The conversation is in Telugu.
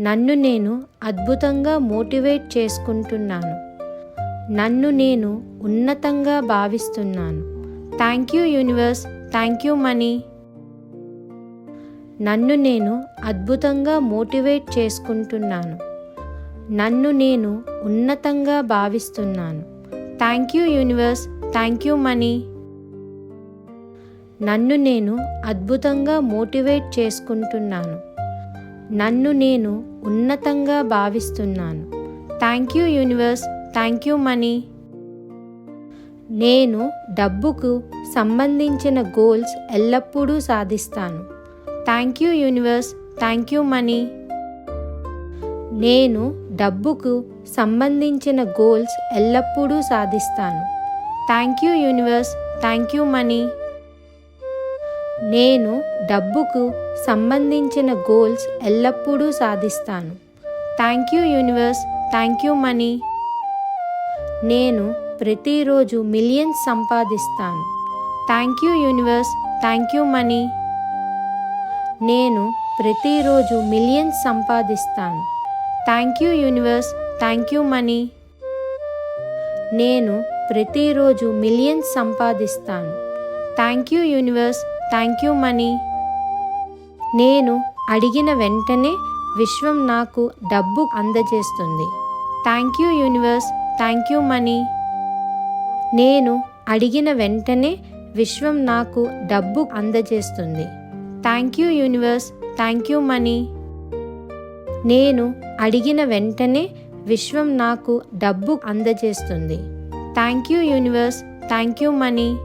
నన్ను నేను అద్భుతంగా మోటివేట్ చేసుకుంటున్నాను. నన్ను నేను ఉన్నతంగా భావిస్తున్నాను. Thank you universe thank you money. నన్ను నేను అద్భుతంగా మోటివేట్ చేసుకుంటున్నాను. నన్ను నేను ఉన్నతంగా భావిస్తున్నాను. Thank you universe thank you money. నన్ను నేను అద్భుతంగా మోటివేట్ చేసుకుంటున్నాను. నన్ను నేను ఉన్నతంగా భావిస్తున్నాను. Thank you universe thank you money. నేను డబ్బుకు సంబంధించిన గోల్స్ ఎల్లప్పుడూ సాధిస్తాను. Thank you universe thank you money. నేను డబ్బుకు సంబంధించిన గోల్స్ ఎల్లప్పుడూ సాధిస్తాను. Thank you universe thank you money. నేను డబ్బుకు సంబంధించిన గోల్స్ ఎల్లప్పుడూ సాధిస్తాను. Thank you universe thank you money. నేను ప్రతిరోజు మిలియన్స్ సంపాదిస్తాను. Thank you universe thank you money. నేను ప్రతిరోజు మిలియన్స్ సంపాదిస్తాను. Thank you universe thank you money. నేను ప్రతిరోజు మిలియన్స్ సంపాదిస్తాను. Thank you universe thank you money. నేను అడిగిన వెంటనే విశ్వం నాకు డబ్బు అందజేస్తుంది. Thank you universe thank you money. నేను అడిగిన వెంటనే విశ్వం నాకు డబ్బు అందజేస్తుంది. Thank you universe thank you money. నేను అడిగిన వెంటనే విశ్వం నాకు డబ్బు అందజేస్తుంది. Thank you universe thank you money.